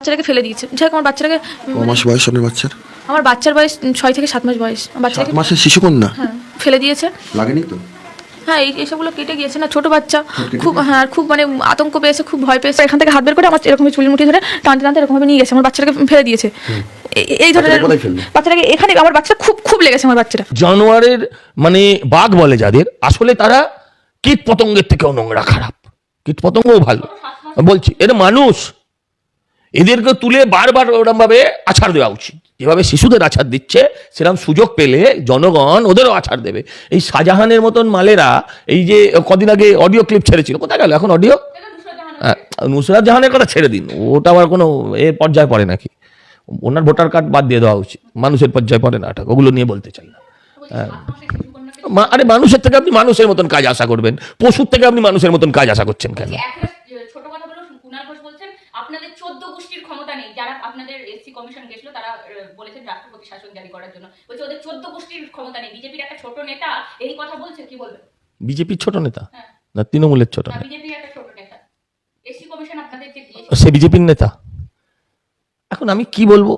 বাচ্চাটাকে ফেলে দিয়েছে। যাই হোক আমার বাচ্চাটাকে উম, ক মাস বয়স আপনার বাচ্চার? আমার বাচ্চার বয়স ছয় থেকে সাত মাস বয়স। আমার সাত বাচ্চাটাকে মাসের শিশুকন্যা? হ্যাঁ ফেলে দিয়েছে। লাগেনি তো? হ্যাঁ এই এসবগুলো কেটে গিয়েছে না ছোট বাচ্চা। খুব হ্যাঁ আর খুব মানে আতঙ্ক পেয়েছে খুব ভয় পেয়েছে। এখান থেকে হাত বের করে আমার এরকম চুলি মুঠি ধরে টানতে টানতে এরকম ভাবে নিয়ে গেছে আমার বাচ্চাটাকে ফেলে দিয়েছে। এই- এই ধরনের বাচ্চাটাকে কোথায় ফেলল? বাচ্চাটাকে এখানে আমার বাচ্চা খুব খুব লেগেছে আমার বাচ্চাটা। জানোয়ারের মানে বাঘ বলে যাদের আসলে তারা কীট পতঙ্গের থেকেও নোংরা খারাপ। কীট পতঙ্গও ভালো। বলছি এটা মানুষ এদেরকে তুলে বারবার ওরম ভাবে আছাড় দেওয়া উচিত। যেভাবে শিশুদের আছাড় দিচ্ছে সেরকম সুযোগ পেলে জনগণ ওদেরও আছাড় দেবে। এই শাহজাহানের মতন মালেরা, এই যে কদিন আগে অডিও ক্লিপ ছেড়েছিল, কোথায় গেল এখন অডিও নুসরাত জাহানের কথা ছেড়ে দিন। ওটা আবার কোনো এ পর্যায়ে পড়ে নাকি? ওনার ভোটার কার্ড বাদ দিয়ে দেওয়া উচিত। মানুষের পর্যায়ে পড়ে না ওগুলো নিয়ে বলতে চাই না। হ্যাঁ। আরে মানুষের থেকে আপনি মানুষের মতন কাজ আশা করবেন। পশুর থেকে আপনি মানুষের মতন কাজ আশা করছেন কেন একটা ছোট কথা বলো কুণাল ঘোষ বলছেন আপনাদের চোদ্দ গোষ্ঠীর ক্ষমতা নেই যারা আপনাদের এসসি কমিশন গেছিল তারা বলেছেন রাষ্ট্রপতি শাসন জারি করার জন্য। বলছে ওদের চোদ্দ গোষ্ঠীর ক্ষমতা নেই। বিজেপির একটা ছোট নেতা এই কথা বলছে কি বলবেন? বিজেপির ছোট নেতা? হ্যাঁ। না তৃণমূলের ছোট নেতা। বিজেপির একটা ছোট নেতা। এসসি কমিশন আপনাদের যে সে বিজেপির নেতা। এখন আমি কি বলব?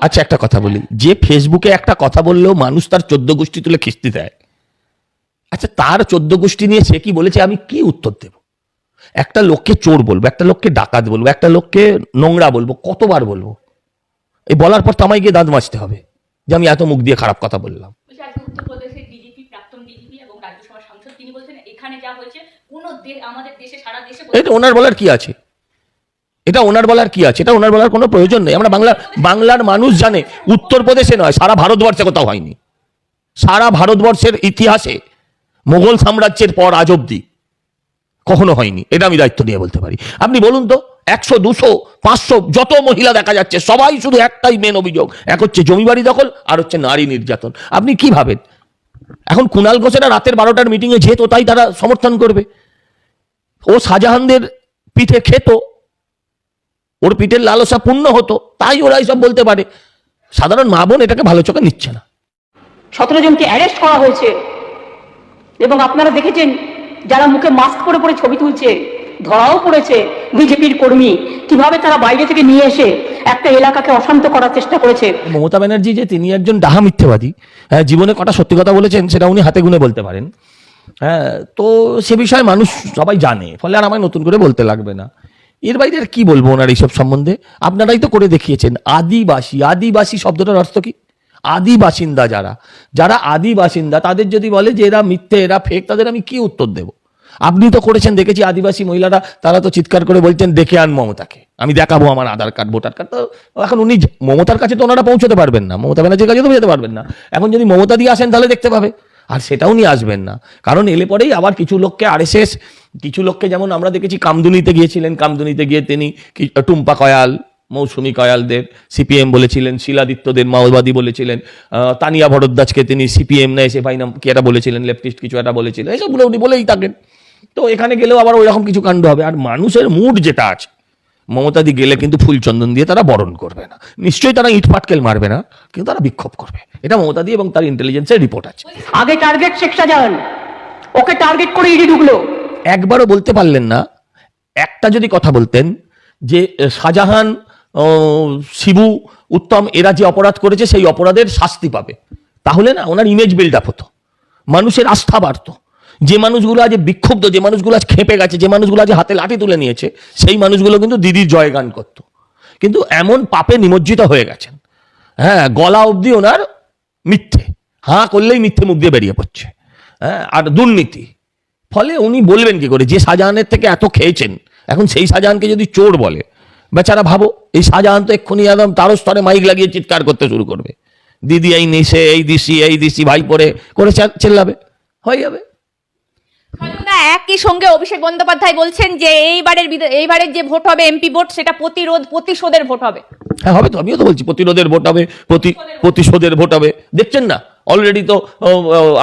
আচ্ছা একটা কথা বলি। যে ফেসবুকে একটা কথা বললেও মানুষ তার চোদ্দ গোষ্ঠী তুলে খিস্তি দেয়। আচ্ছা তার চোদ্দ গোষ্ঠী নিয়ে সে কি বলেছে আমি কি উত্তর দেব? একটা লোককে চোর বলব একটা লোককে ডাকাত বলব একটা লোককে নোংরা বলব কতবার বলব? এই বলার পর তো আমায় গিয়ে দাঁত মাজতে হবে। যে আমি এত মুখ দিয়ে খারাপ কথা বললাম। এটা ওনার বলার কি আছে? এটা ওনার বলার কি আছে? এটা ওনার বলার কোনো প্রয়োজন নেই। আমরা বাংলা বাংলার মানুষ জানে উত্তরপ্রদেশে নয় সারা ভারতবর্ষে কোথাও হয়নি। সারা ভারতবর্ষের ইতিহাসে মোগল সাম্রাজ্যের পর আজ অব্দি কখনো হয়নি। এটা আমি দায়িত্ব নিয়ে বলতে পারি। আপনি বলুন তো একশো, দুশো, পাঁচশো, যত মহিলা দেখা যাচ্ছে, সবাই শুধু একটাই মেন অভিযোগ। এক হচ্ছে জমিবাড়ি দখল, আর হচ্ছে নারী নির্যাতন। আপনি কি ভাবেন? এখন কুণাল ঘোষেরা রাতের বারোটার মিটিংয়ে যেত, তাই তারা সমর্থন করবে। ও শাহজাহানদের পিঠে খেত, ওর পিঠের লালসা পূর্ণ হতো, তাই ওরা এইসব বলতে পারে। সাধারণ মা বোন এটাকে ভালো চোখে নিচ্ছে না। সতেরো জনকে অ্যারেস্ট করা হয়েছে। এবং আপনারা দেখেছেন, যারা মুখে মাস্ক পরে পরে ছবি তুলছে ধরাও পড়েছে বিজেপির কর্মী। কীভাবে তারা বাইরে থেকে নিয়ে এসে একটা এলাকাকে অশান্ত করার চেষ্টা করেছে? মমতা ব্যানার্জি যে তিনি একজন ডাহা মিথ্যেবাদী হ্যাঁ জীবনে কটা সত্যি কথা বলেছেন সেটা উনি হাতে গুনে বলতে পারেন। হ্যাঁ তো সে বিষয়ে মানুষ সবাই জানে, ফলে আর আমায় নতুন করে বলতে লাগবে না। এর বাইরে আর কি বলব ওনার এইসব সম্বন্ধে? আপনারাই তো করে দেখিয়েছেন, আদিবাসী আদিবাসী শব্দটার অর্থ কি? আদি বাসিন্দা যারা যারা আদি বাসিন্দা, তাদের যদি বলে যে এরা মিথ্যে, এরা ফেক তাদের আমি কি উত্তর দেব? আপনি তো করেছেন, দেখেছি আদিবাসী মহিলারা, তারা তো চিৎকার করে বলছেন, দেখে আন মমতাকে। আমি দেখাবো আমার আধার কার্ড, ভোটার কার্ড। তো এখন উনি মমতার কাছে তো ওনারা পৌঁছতে পারবেন না, মমতা ব্যানার্জির কাছে তো যেতে পারবেন না। এখন যদি মমতা দিয়ে আসেন, তাহলে দেখতে পাবে। আর সেটাও নিয়ে আসবেন না। কারণ এলে পরেই আবার কিছু লোককে আরএসএস, কিছু লোককে যেমন আমরা দেখেছি, কামদুনিতে গিয়েছিলেন, কামদুনিতে গিয়ে তিনি টুম্পা কয়াল, মৌসুমী কয়ালদের, সিপিএম বলেছিলেন, শিলাদিত্যদের, মাওবাদী বলেছিলেন তানিয়া ভরদ্বাজকে তিনি সিপিএম না এসে ভাই নাম কি একটা বলেছিলেন, লেফটিস্ট কিছু একটা বলেছিলেন, এসবগুলো উনি বলেই থাকেন। তো এখানে গেলেও আবার ওই রকম কিছু কাণ্ড হবে। আর মানুষের মুড যেটা আছে মমতাদি গেলে কিন্তু ফুল চন্দন দিয়ে তারা বরণ করবে না। নিশ্চয়ই তারা ইট পাটকেল মারবে না কিন্তু তারা বিক্ষোভ করবে। এটা মমতাদি এবং তার ইন্টেলিজেন্সের রিপোর্ট আছে। আগে টার্গেট শেখ শাহজাহান ওকে টার্গেট করে ইডি ঢুকলো। একবারও বলতে পারলেন না একটা যদি কথা বলতেন যে শাহজাহান শিবু উত্তম এরা যে অপরাধ করেছে সেই অপরাধের শাস্তি পাবে। তাহলে না ওনার ইমেজ বিল্ড আপ হতো। মানুষের আস্থা বাড়তো। যে মানুষগুলো আজ বিক্ষুব্ধ, যে মানুষগুলো আজ খেপে গেছে, যে মানুষগুলো আজ হাতে লাঠি তুলে নিয়েছে, সেই মানুষগুলো কিন্তু দিদির জয়গান করতো। কিন্তু এমন পাপে নিমজ্জিত হয়ে গেছেন। হ্যাঁ গলা অবধি ওনার মিথ্যে। হাঁ করলেই মিথ্যে মুখ দিয়ে বেরিয়ে পড়ছে। হ্যাঁ আর দুর্নীতি। ফলে উনি বলবেন কি করে, যে শাহজাহানের থেকে এত খেয়েছেন, এখন সেই শাহজাহানকে যদি চোর বলে, বেচারা ভাবো, এই শাহজাহান তো এক্ষুনি একদম তারও স্তরে মাইক লাগিয়ে চিৎকার করতে শুরু করবে। দিদি এই নিশে এই দিশি এই দিশি ভাই পরে করে চেল্লাবে, হয়ে যাবে। একই সঙ্গে অভিষেক বন্দ্যোপাধ্যায় বলছেন যে এইবারের এইবারের যে ভোট হবে এমপি ভোট সেটা প্রতিরোধ প্রতিশোধের ভোট হবে। হ্যাঁ হবে তো আমিও তো বলছি প্রতিরোধের ভোট হবে প্রতি প্রতিশোধের ভোট হবে। দেখছেন না? অলরেডি তো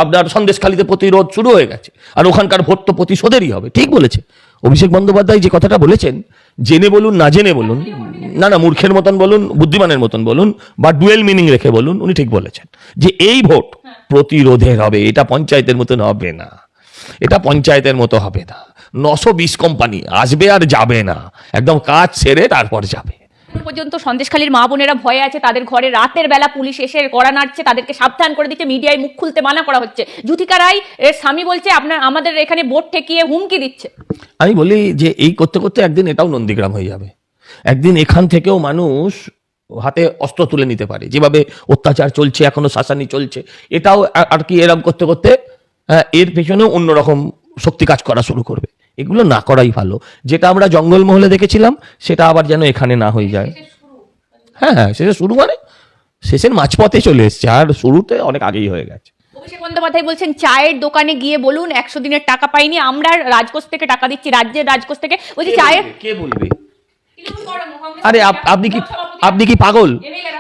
আপনার সন্দেশখালিতে প্রতিরোধ শুরু হয়ে গেছে। আর ওখানকার ভোট তো প্রতিশোধেরই হবে ঠিক বলেছে অভিষেক বন্দ্যোপাধ্যায় যে কথাটা বলেছেন জেনে বলুন না জেনে বলুন না না মূর্খের মতন বলুন বুদ্ধিমানের মতন বলুন বা ডুয়েল মিনিং রেখে বলুন উনি ঠিক বলেছেন যে এই ভোট প্রতিরোধের হবে এটা পঞ্চায়েতের মতন হবে না। এটা পঞ্চায়েতের মতো হবে না। নশো বিশ কোম্পানি আসবে আর যাবে না। একদম কাজ সেরে তারপর যাবে। পর্যন্ত সন্দেশখালীর মা বোনেরা ভয়ে আছে তাদের ঘরে রাতের বেলা পুলিশ এসে কড়া নাড়ছে তাদেরকে সাবধান করে দিচ্ছে মিডিয়ায় মুখ খুলতে মানা করা হচ্ছে। জ্যোতিকা রায় এর স্বামী বলছে আপনার আমাদের এখানে বোট ঠেকিয়ে হুমকি দিচ্ছে। আমি বলি যে এই করতে করতে একদিন এটাও নন্দীগ্রাম হয়ে যাবে। একদিন এখান থেকেও মানুষ হাতে অস্ত্র তুলে নিতে পারে। যেভাবে অত্যাচার চলছে এখনও শাসানি চলছে এটাও আর কি এরকম করতে করতে হ্যাঁ, এর পেছনেও অন্যরকম শক্তি কাজ করা শুরু করবে। এগুলো না করাই ভালো। যেটা আমরা জঙ্গলমহলে দেখেছিলাম সেটা আবার যেন এখানে না হয়ে যায়। হ্যাঁ হ্যাঁ শেষে শুরু মানে শেষের মাঝপথে চলে এসছে আর শুরুতে অনেক আগেই হয়ে গেছে। অভিষেক বন্দ্যোপাধ্যায় বলছেন চায়ের দোকানে গিয়ে বলুন একশো দিনের টাকা পাইনি আমরা রাজকোষ থেকে টাকা দিচ্ছি রাজ্যের রাজকোষ থেকে। বলছি চায়ের কে বলবে? আরে আপনি কি আপনি কি পাগল?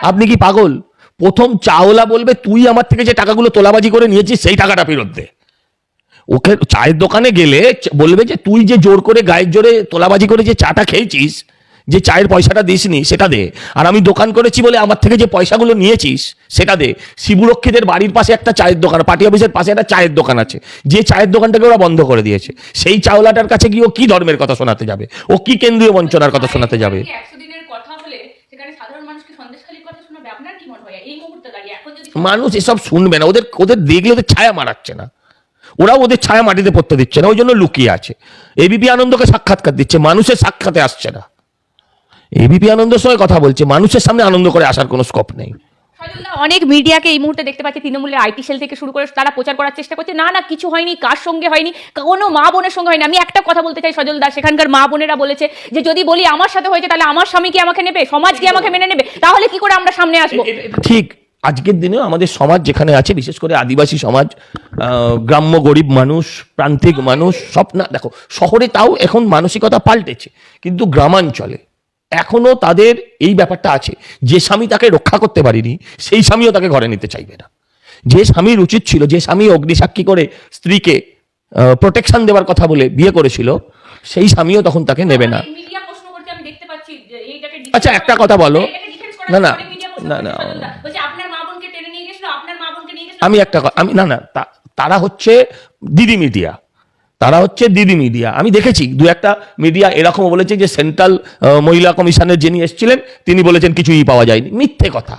আপনি কি পাগল? প্রথম চাওলা বলবে তুই আমার থেকে যে টাকাগুলো তোলাবাজি করে নিয়েছিস সেই টাকাটা ফেরত দে। ওকে চায়ের দোকানে গেলে বলবে যে তুই যে জোর করে গায়ের জোরে তোলাবাজি করে যে চাটা খেয়েছিস যে চায়ের পয়সাটা দিসনি সেটা দে। আর আমি দোকান করেছি বলে আমার থেকে যে পয়সাগুলো নিয়েছিস সেটা দে। শিবুরক্ষীদের বাড়ির পাশে একটা চায়ের দোকান পার্টি অফিসের পাশে একটা চায়ের দোকান আছে। যে চায়ের দোকানটাকে ওরা বন্ধ করে দিয়েছে। সেই চাওলাটার কাছে গিয়ে ও কি ধর্মের কথা শোনাতে যাবে? ও কি কেন্দ্রীয় বঞ্চনার কথা শোনাতে যাবে? মানুষ এসব শুনবে না। ওদের ওদের দেখলে ওদের ছায়া মারাচ্ছে না। ওরাও ওদের ছায়া মাটিতে পড়তে দিচ্ছে না ওই জন্য লুকিয়ে আছে। এবিপি আনন্দকে সাক্ষাৎকার দিচ্ছে মানুষের সাক্ষাতে আসছে না। এবিপি আনন্দের সঙ্গে কথা বলছে মানুষের সামনে আনন্দ করে আসার কোনো স্কোপ নেই। অনেক মিডিয়াকে এই মুহূর্তে দেখতে পাচ্ছি তৃণমূলের আইটি সেল থেকে শুরু করে তারা প্রচার করার চেষ্টা করছে। না না কিছু হয়নি কার সঙ্গে হয়নি কোনো মা বোনের সঙ্গে হয়নি। আমি একটা কথা বলতে চাই সজল দাস সেখানকার মা বোনেরা বলেছে যে যদি বলি আমার সাথে হয়েছে তাহলে আমার স্বামী কি আমাকে নেবে? সমাজ কি আমাকে মেনে নেবে? তাহলে কি করে আমরা সামনে আসব? ঠিক আজকের দিনেও আমাদের সমাজ যেখানে আছে বিশেষ করে আদিবাসী সমাজ গ্রাম্য গরিব মানুষ প্রান্তিক মানুষ সব না দেখো শহরে তাও এখন মানসিকতা পাল্টেছে কিন্তু গ্রামাঞ্চলে এখনও তাদের এই ব্যাপারটা আছে যে স্বামী তাকে রক্ষা করতে পারিনি সেই স্বামীও তাকে ঘরে নিতে চাইবে না যে স্বামীর উচিত ছিল যে স্বামী অগ্নিসাক্ষী করে স্ত্রীকে প্রোটেকশন দেওয়ার কথা বলে বিয়ে করেছিল সেই স্বামীও তখন তাকে নেবে না আচ্ছা, একটা কথা বলো। না, না, প্রশ্ন না, না। সজলদা। বলছে আপনার মা বোনকে টেনে নিয়ে গেছিল আপনার মা বোনকে নিয়ে গেছিল আমি একটা আমি না না তারা হচ্ছে দিদি মিডিয়া। তারা হচ্ছে দিদি মিডিয়া। আমি দেখেছি, দু একটা মিডিয়া এরকম বলেছে যে সেন্ট্রাল মহিলা কমিশনের যিনি এসেছিলেন, তিনি বলেছেন কিছুই পাওয়া যায়নি। মিথ্যে কথা।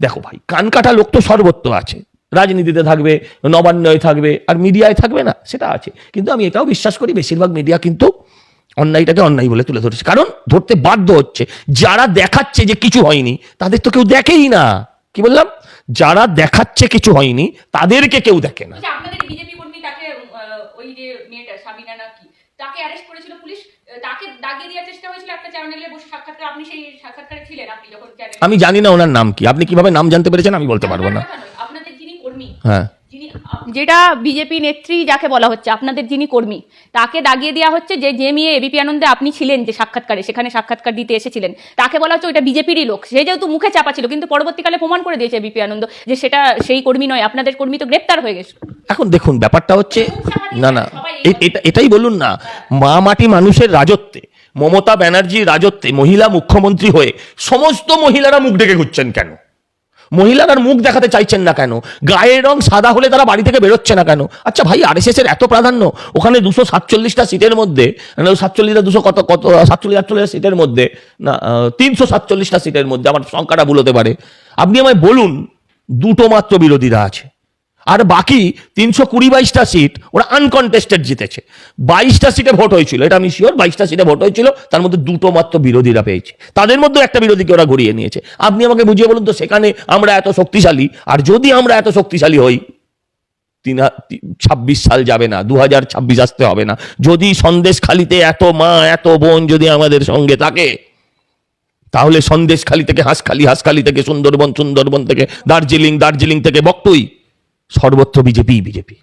দেখো ভাই, কান কাটা লোক তো সর্বত্র আছে। রাজনীতিতে থাকবে, নবান্নয় থাকবে, আর মিডিয়ায় থাকবে না, সেটা আছে। কিন্তু আমি এটাও বিশ্বাস করি, বেশিরভাগ মিডিয়া কিন্তু অন্যায়টাকে অন্যায় বলে তুলে ধরেছে। কারণ ধরতে বাধ্য হচ্ছে, যারা দেখাচ্ছে যে কিছু হয়নি, তাদের তো কেউ দেখেই না। কি বললাম? যারা দেখাচ্ছে কিছু হয়নি তাদেরকে কেউ দেখে না। আপনাদের বিজেপি কর্মী তাকে ওই যে মেয়েটা সাবিনা নাকি তাকে অ্যারেস্ট করেছিল পুলিশ তাকে দাগিয়ে দেওয়ার চেষ্টা হয়েছিল একটা চ্যানেলে বসে সাক্ষাৎকার আপনি সেই সাক্ষাৎকারে ছিলেন আপনি যখন আমি জানি না ওনার নাম কি। আপনি কীভাবে নাম জানতে পেরেছেন আমি বলতে পারব না। আপনাদের যিনি কর্মী হ্যাঁ। যেটা বিজেপি নেত্রী যাকে বলা হচ্ছে আপনাদের যিনি কর্মী তাকে দাগিয়ে দেওয়া হচ্ছে যে যে মেয়ে এবিপি আনন্দে আপনি ছিলেন যে সাক্ষাৎকারে সেখানে সাক্ষাৎকার দিতে এসেছিলেন তাকে বলা হচ্ছে ওইটা বিজেপিরই লোক। সে যেহেতু মুখে চাপা ছিল কিন্তু পরবর্তীকালে প্রমাণ করে দিয়েছে এবিপি আনন্দ যে সেটা সেই কর্মী নয় আপনাদের কর্মী তো গ্রেপ্তার হয়ে গেছে। এখন দেখুন ব্যাপারটা হচ্ছে না না এটা এটাই বলুন না মা মাটি মানুষের রাজত্বে মমতা ব্যানার্জির রাজত্বে মহিলা মুখ্যমন্ত্রী হয়ে সমস্ত মহিলারা মুখ ডেকে ঘুরছেন কেন? মহিলারা মুখ দেখাতে চাইছেন না কেন? গায়ের রং সাদা হলে তারা বাড়ি থেকে বেরোচ্ছে না কেন? আচ্ছা ভাই আর এর এত প্রাধান্য, ওখানে দুশো সাতচল্লিশটা সিটের মধ্যে সাতচল্লিশটা দুশো কত কত, সাতচল্লিশ আটচল্লিশ সিটের মধ্যে, না তিনশো সাতচল্লিশটা সিটের মধ্যে, আমার সংখ্যাটা ভুলোতে পারে। আপনি আমায় বলুন, দুটো মাত্র বিরোধীরা আছে। আর বাকি তিনশো কুড়ি বাইশটা সিট ওরা আনকনটেস্টেড জিতেছে। বাইশটা সিটে ভোট হয়েছিল, এটা আমি শিওর বাইশটা সিটে ভোট হয়েছিল, তার মধ্যে দুটো মাত্র বিরোধীরা পেয়েছে। তাদের মধ্যে একটা বিরোধীকে ওরা ঘুরিয়ে নিয়েছে। আপনি আমাকে বুঝিয়ে বলুন তো, সেখানে আমরা এত শক্তিশালী, আর যদি আমরা এত শক্তিশালী হই, তিন ছাব্বিশ সাল যাবে না দু হাজার ছাব্বিশ আসতে হবে না। যদি সন্দেশখালিতে এত মা, এত বোন যদি আমাদের সঙ্গে থাকে, তাহলে সন্দেশখালি থেকে হাঁসখালি হাঁসখালি থেকে সুন্দরবন সুন্দরবন থেকে দার্জিলিং দার্জিলিং থেকে বকটুই সর্বত্র বিজেপি বিজেপি।